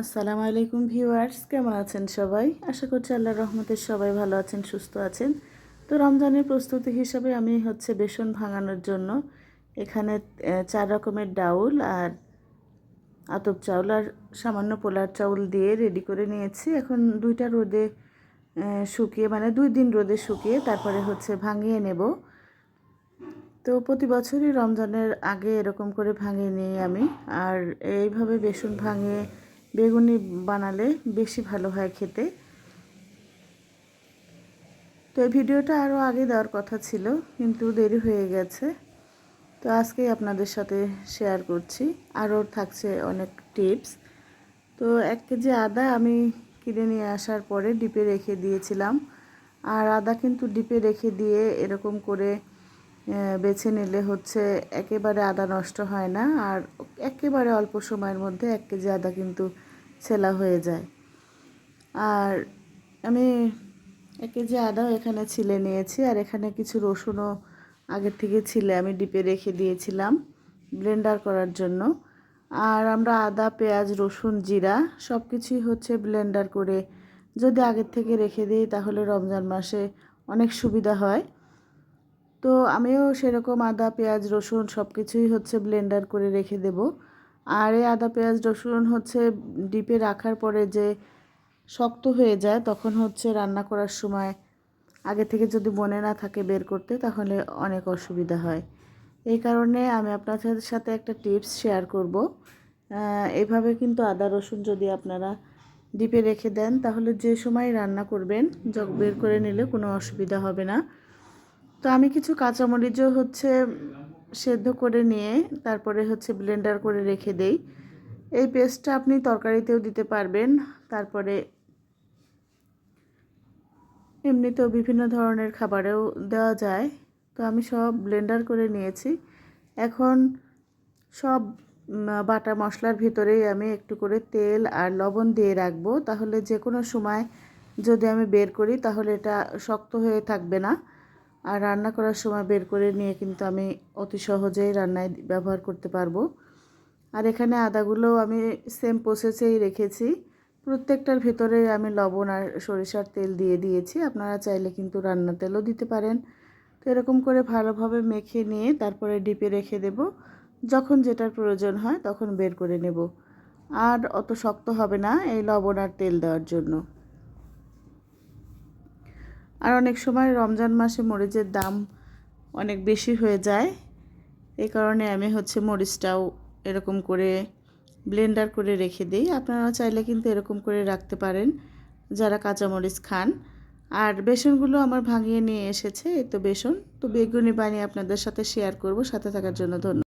আসসালামু আলাইকুম ভিউয়ার্স, কেমন আছেন সবাই? আশা করছি আল্লাহর রহমতের সবাই ভালো আছেন, সুস্থ আছেন। তো রমজানের প্রস্তুতি হিসাবে আমি হচ্ছে বেসন ভাঙানোর জন্য এখানে চার রকমের ডাউল আর আতপ চাউল আর সামান্য পোলার চাউল দিয়ে রেডি করে নিয়েছি। এখন দুইটা রোদে শুকিয়ে মানে দুই দিন রোদে শুকিয়ে তারপরে হচ্ছে ভাঙিয়ে নেব। তো প্রতি বছরই রমজানের আগে এরকম করে ভাঙিয়ে নিই আমি। আর এইভাবে বেসন ভাঙিয়ে বেগুনি বানালে বেশি ভালো হয় খেতে। তো এই ভিডিওটা আরও আগে দেওয়ার কথা ছিল, কিন্তু দেরি হয়ে গেছে। তো আজকেই আপনাদের সাথে শেয়ার করছি। আরও থাকছে অনেক টিপস তো এক কেজি আদা আমি কিনে নিয়ে আসার পরে ডিপে রেখে দিয়েছিলাম। আর আদা কিন্তু ডিপে রেখে দিয়ে এরকম করে বেছে নিলে হচ্ছে একেবারে আদা নষ্ট হয় না, আর একেবারে অল্প সময়ের মধ্যে এক কেজি আদা কিন্তু ছেলা হয়ে যায়। আর আমি এক কেজি আদাও এখানে ছিলে নিয়েছি, আর এখানে কিছু রসুনও আগের থেকে ছিলে আমি ডিপে রেখে দিয়েছিলাম ব্লেন্ডার করার জন্য। আর আমরা আদা, পেঁয়াজ, রসুন, জিরা সব কিছুই হচ্ছে ব্লেন্ডার করে যদি আগের থেকে রেখে দিই তাহলে রমজান মাসে অনেক সুবিধা হয়। তো আমিও সেরকম আদা, পেঁয়াজ, রসুন সব কিছুই হচ্ছে ব্লেন্ডার করে রেখে দেব। আর এই আদা, পেঁয়াজ, রসুন হচ্ছে ডিপে রাখার পরে যে শক্ত হয়ে যায় তখন হচ্ছে রান্না করার সময় আগে থেকে যদি মনে না থাকে বের করতে তাহলে অনেক অসুবিধা হয়। এই কারণে আমি আপনাদের সাথে একটা টিপস শেয়ার করব। এভাবে কিন্তু আদা, রসুন যদি আপনারা ডিপে রেখে দেন তাহলে যে সময় রান্না করবেন বের করে নিলে কোনো অসুবিধা হবে না। তো আমি কিছু কাঁচামরিচও হচ্ছে সেদ্ধ করে নিয়ে তারপরে হচ্ছে ব্লেন্ডার করে রেখে দেই। এই পেস্টটা আপনি তরকারিতেও দিতে পারবেন, তারপরে এমনিতেও বিভিন্ন ধরনের খাবারেও দেওয়া যায়। তো আমি সব ব্লেন্ডার করে নিয়েছি। এখন সব বাটা মশলার ভিতরেই আমি একটু করে তেল আর লবণ দিয়ে রাখব, তাহলে যে কোনো সময় যদি আমি বের করি তাহলে এটা শক্ত হয়ে থাকবে না। আর রান্না করার সময় বের করে নিয়ে কিন্তু আমি অতি সহজেই রান্নায় ব্যবহার করতে পারব। আর এখানে আদাগুলো আমি সেম প্রসেসেই রেখেছি। প্রত্যেকটার ভেতরে আমি লবণ আর সরিষার তেল দিয়ে দিয়েছি। আপনারা চাইলে কিন্তু রান্না তেলও দিতে পারেন। তো এরকম করে ভালোভাবে মেখে নিয়ে তারপরে ডিপে রেখে দেব। যখন যেটার প্রয়োজন হয় তখন বের করে নেব। আর অত শক্ত হবে না এই লবণ আর তেল দেওয়ার জন্য। আর অনেক সময় রমজান মাসে মরিচের দাম অনেক বেশি হয়ে যায়। এই কারণে আমি হচ্ছে মরিচটাও এরকম করে ব্লেন্ডার করে রেখে দিই। আপনারা চাইলে কিন্তু এরকম করে রাখতে পারেন যারা কাঁচামরিচ খান। আর বেসনগুলো আমার ভাঙিয়ে নিয়ে এসেছে তো বেসন। তো বেগুনি বানিয়ে আপনাদের সাথে শেয়ার করব। সাথে থাকার জন্য ধন্যবাদ।